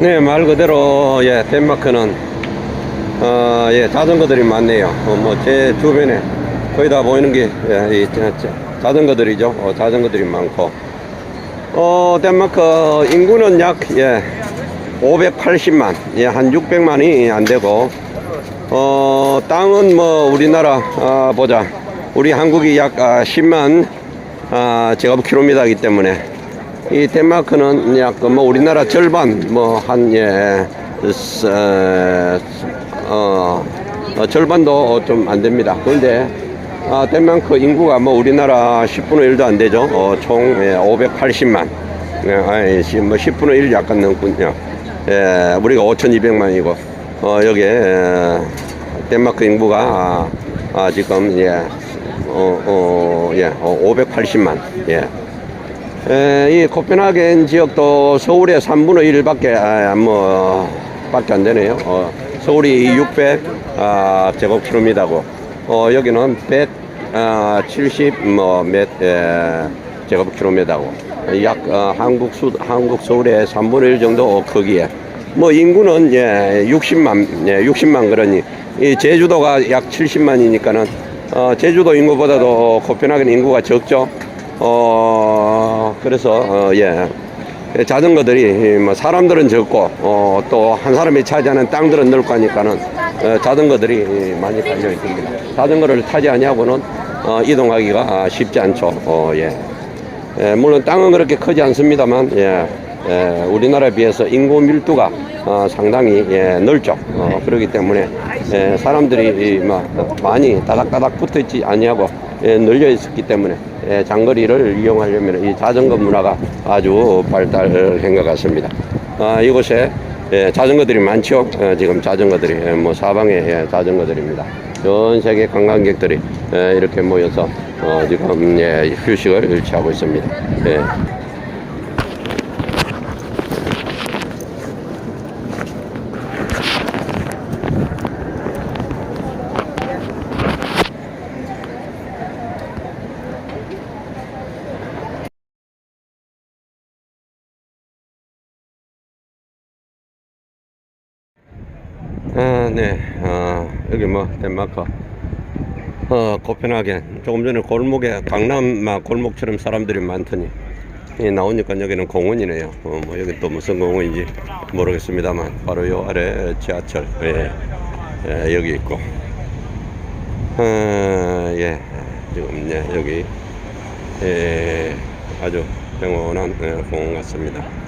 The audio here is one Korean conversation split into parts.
네, 말 그대로, 예, 덴마크는, 어, 예, 자전거들이 많네요. 어, 뭐, 제 주변에 거의 다 보이는 게, 예, 이, 자전거들이죠. 어, 자전거들이 많고. 어, 덴마크 인구는 약, 예, 580만, 예, 한 600만이 안 되고, 어, 땅은 뭐, 우리나라, 아, 보자. 우리 한국이 약 아, 10만, 아, 제곱 킬로미터이기 때문에, 이 덴마크는 약뭐 우리나라 절반 뭐한 예, 어, 어, 어, 절반도 좀 안 됩니다. 그런데 아, 덴마크 인구가 뭐 우리나라 10분의 1도 안 되죠. 어, 총 예, 580만. 예, 아니, 시- 뭐 10분의 1 약간 넘군요. 예, 우리가 5,200만이고 어, 여기에 예, 덴마크 인구가 아, 아, 지금 예, 어, 어, 예, 어, 580만. 예. 에, 이 코펜하겐 지역도 서울의 3분의 1밖에 아, 뭐 밖에 안 되네요. 어, 서울이 600 아, 제곱킬로미터고 어, 여기는 170뭐몇 제곱킬로미터고 약 어, 한국 수 한국 서울의 3분의 1 정도 크기에 뭐 인구는 예 60만 예 60만 그러니 이 제주도가 약 70만이니까는 어, 제주도 인구보다도 코펜하겐 인구가 적죠. 어, 그래서, 어, 예. 자전거들이, 뭐, 사람들은 적고, 어, 또, 한 사람이 차지하는 땅들은 넓고 하니까는, 어, 자전거들이 많이 달려 있습니다. 자전거를 타지 아니하고는, 어, 이동하기가 쉽지 않죠. 어, 예. 예, 물론 땅은 그렇게 크지 않습니다만, 예, 예, 우리나라에 비해서 인구 밀도가 어, 상당히 예, 넓죠. 어, 그렇기 때문에 예, 사람들이 이, 뭐, 많이 따닥따닥 붙어 있지 아니하고 예, 널려 있었기 때문에 예, 장거리를 이용하려면 이 자전거 문화가 아주 발달한 것 같습니다. 아, 이곳에 예, 자전거들이 많죠. 어, 지금 자전거들이 예, 뭐 사방에 예, 자전거들입니다. 전 세계 관광객들이 예, 이렇게 모여서 어, 지금 예, 휴식을 취하고 있습니다. 아, 네. 아, 여기 뭐 덴마크. 어, 코펜하겐. 조금 전에 골목에 강남 막 골목처럼 사람들이 많더니 예, 나오니까 여기는 공원이네요. 어, 뭐 여기 또 무슨 공원인지 모르겠습니다만 바로 요 아래 지하철. 예, 예, 여기 있고. 아, 예, 지금 예, 여기. 예, 아주 평온한 예, 공원 같습니다.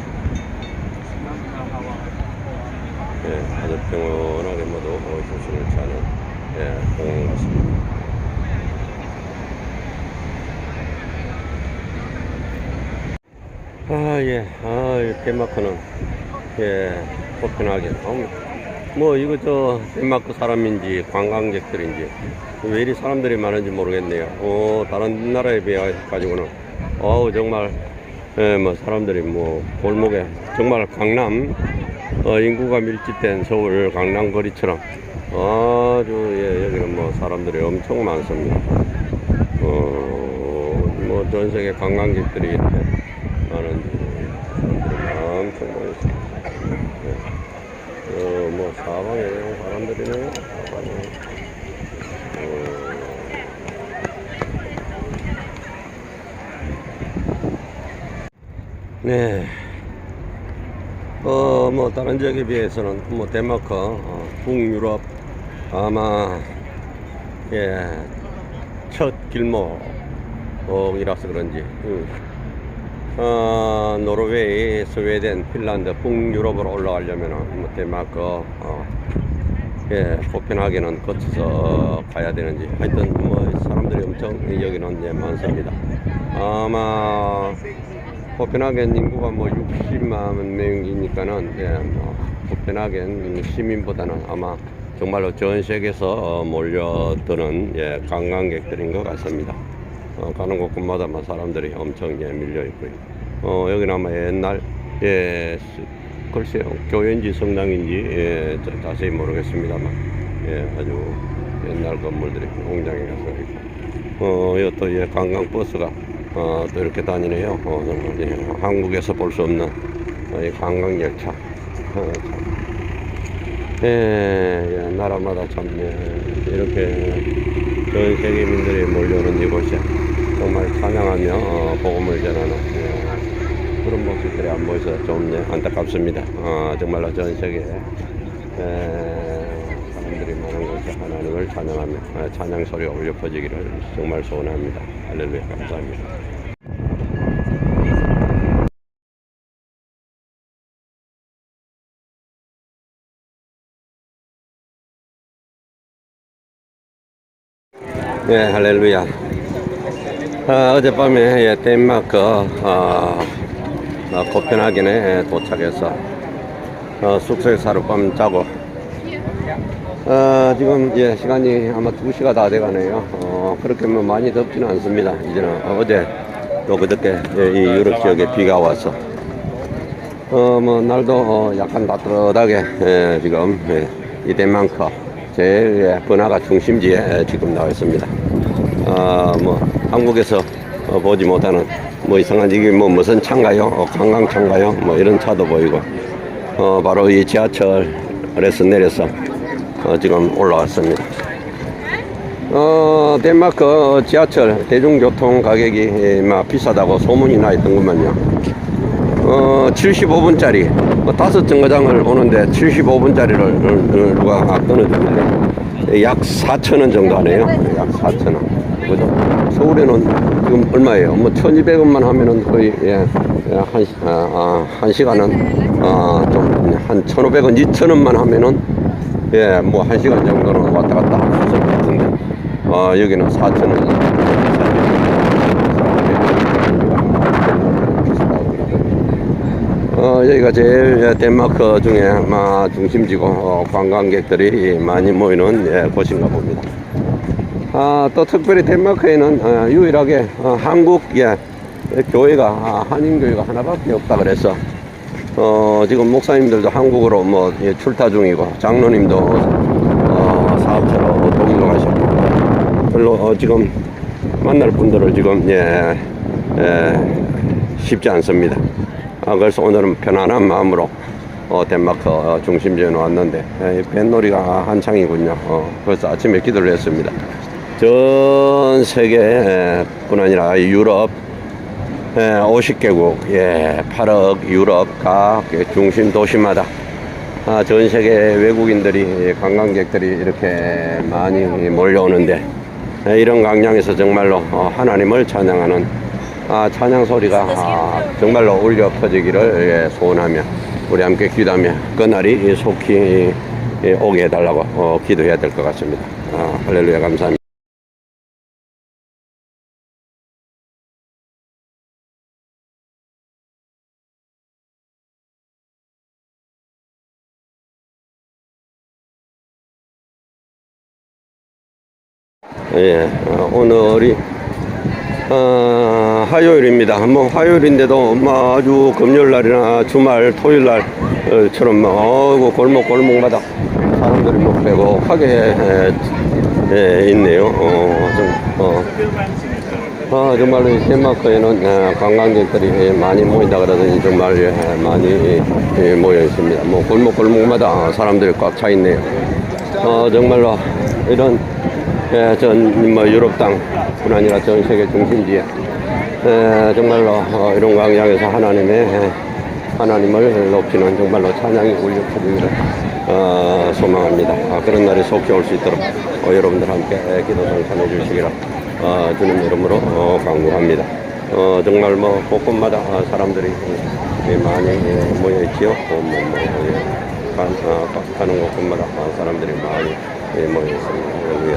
예, 평온하게 모두 어, 조심을 취하는 예, 공원 같습니다. 아, 예, 아, 이 덴마크는, 예, 코펜하겐. 어, 뭐, 이거 저, 덴마크 사람인지, 관광객들인지, 왜 이리 사람들이 많은지 모르겠네요. 어, 다른 나라에 비해 가지고는, 어우, 정말, 예, 뭐, 사람들이 뭐, 골목에, 정말 강남, 어, 인구가 밀집된 서울 강남 거리처럼 아주 예, 여기는 뭐 사람들이 엄청 많습니다. 어, 뭐 전 세계 관광객들이 이렇게 많은 사람들이 엄청 모여 있습니다. 예. 어, 뭐 사방에 사람들이네요. 사방에. 어, 네. 어, 뭐, 다른 지역에 비해서는, 뭐, 덴마크, 어, 북유럽, 아마, 예, 첫 길목이라서 그런지, 음, 어, 노르웨이, 스웨덴, 핀란드, 북유럽으로 올라가려면은, 뭐, 덴마크, 어, 예, 코펜하겐은 거쳐서 가야 되는지, 하여튼, 뭐, 사람들이 엄청 여기는 예, 많습니다. 아마, 코펜하겐 인구가 뭐 60만 명이니까는 예, 뭐 코펜하겐 시민보다는 아마 정말로 전 세계에서 어, 몰려드는 예, 관광객들인 것 같습니다. 어, 가는 곳곳마다 막 사람들이 엄청 예, 밀려 있고요. 어, 여기는 아마 옛날 예, 스- 글쎄요 교회인지 성당인지 예, 저 자세히 모르겠습니다만 예, 아주 옛날 건물들이 공장에 가서 있고 어, 이것도 예, 관광 버스가 어, 또 이렇게 다니네요. 어, 예, 한국에서 볼 수 없는 어, 이 관광 열차. 어, 참. 예, 예, 나라마다 참 예, 이렇게 전 세계민들이 몰려오는 이곳에 정말 찬양하며 어, 복음을 전하는 예, 그런 모습들이 안 보여서 좀 예, 안타깝습니다. 어, 정말로 전 세계에 예, 사람들이 많은 곳에 하나님을 찬양하며 어, 찬양 소리가 울려 퍼지기를 정말 소원합니다. 할렐루야 감사합니다. 네, 할렐루야. 아, 어젯밤에 예, 덴마크 어, 어, 코펜하겐에 도착해서 어, 숙소에서 하룻밤 자고 어, 지금 예, 시간이 아마 2시가 다 돼가네요. 어, 그렇게 뭐 많이 덥지는 않습니다. 이제는 어, 어제 또 그저께 예, 이 유럽 지역에 비가 와서 어, 뭐, 날도 어, 약간 따뜻하게, 예, 지금, 예, 이 덴마크, 제일 예, 번화가 중심지에 예, 지금 나와 있습니다. 아, 뭐, 한국에서 어, 보지 못하는, 뭐, 이상한, 이게 뭐, 무슨 차인가요? 어, 관광차인가요? 뭐, 이런 차도 보이고, 어, 바로 이 지하철에서 내려서, 어, 지금 올라왔습니다. 어, 덴마크 지하철 대중교통 가격이 예, 막 비싸다고 소문이 나 있던구만요. 어, 75분짜리, 뭐 다섯 정거장을 오는데 75분짜리를 누가 끊어주는데 약 4천원 정도 하네요. 약 4천원. 그죠? 서울에는 지금 얼마예요? 뭐 1200원만 하면은 거의, 예, 예, 한, 시- 아, 아, 한 시간은, 아, 좀, 한 1500원, 2000원만 하면은, 예, 뭐 한 시간 정도는 왔다 갔다 할 수 있을 것 같은데, 어, 여기는 4천원. 어, 여기가 제일 예, 덴마크 중에 마 중심지고 어, 관광객들이 많이 모이는 예, 곳인가 봅니다. 아, 또 특별히 덴마크에는 어, 유일하게 어, 한국 예, 교회가 아, 한인 교회가 하나밖에 없다 그래서 어, 지금 목사님들도 한국으로 뭐 예, 출타 중이고 장로님도 어, 사업체로 동경하셨고 별로 어, 지금 만날 분들을 지금 예, 예, 쉽지 않습니다. 아, 그래서 오늘은 편안한 마음으로 어, 덴마크 어, 중심지에 왔는데 예, 뱃놀이가 한창이군요. 어, 그래서 아침에 기도를 했습니다. 전 세계뿐 아니라 유럽 예, 50개국, 예, 8억 유럽 각 중심 도시마다 아, 전 세계 외국인들이 관광객들이 이렇게 많이 몰려오는데 예, 이런 광장에서 정말로 어, 하나님을 찬양하는 아, 찬양 소리가 아, 정말로 울려 퍼지기를 예, 소원하며 우리 함께 기도하며 그날이 속히 예, 오게 해달라고 어, 기도해야 될 것 같습니다. 아, 할렐루야 감사합니다. 예, 어, 오늘이 어, 화요일입니다. 뭐 화요일인데도 뭐 아주 금요일 날이나 주말 토요일 날처럼 뭐 어이구 골목 골목마다 사람들이 뭐 빼곡하게 예, 예, 있네요. 어, 좀, 어. 아, 정말로 이 덴마크에는 예, 관광객들이 예, 많이 모인다 그러더니 정말 예, 많이 예, 모여 있습니다. 뭐 골목 골목마다 사람들이 꽉 차 있네요. 어, 정말로 이런 예, 전 뭐 유럽 땅뿐 아니라 전 세계 중심지에 예, 정말로 어, 이런 광장에서 하나님의 예, 하나님을 높이는 정말로 찬양이 울려 퍼지기를 어, 소망합니다. 아, 그런 날이 속히 올 수 있도록 어, 여러분들 함께 예, 기도 성찬해 주시기를 어, 주님 이름으로 어, 강구합니다. 어, 정말 뭐 곳곳마다 어, 사람들이 예, 많이 예, 모여 있지요. 어, 뭐, 뭐, 예, 가, 어, 가- 가는 곳곳마다 어, 사람들이 많이 예, 모여 있습니다. 할렐루야.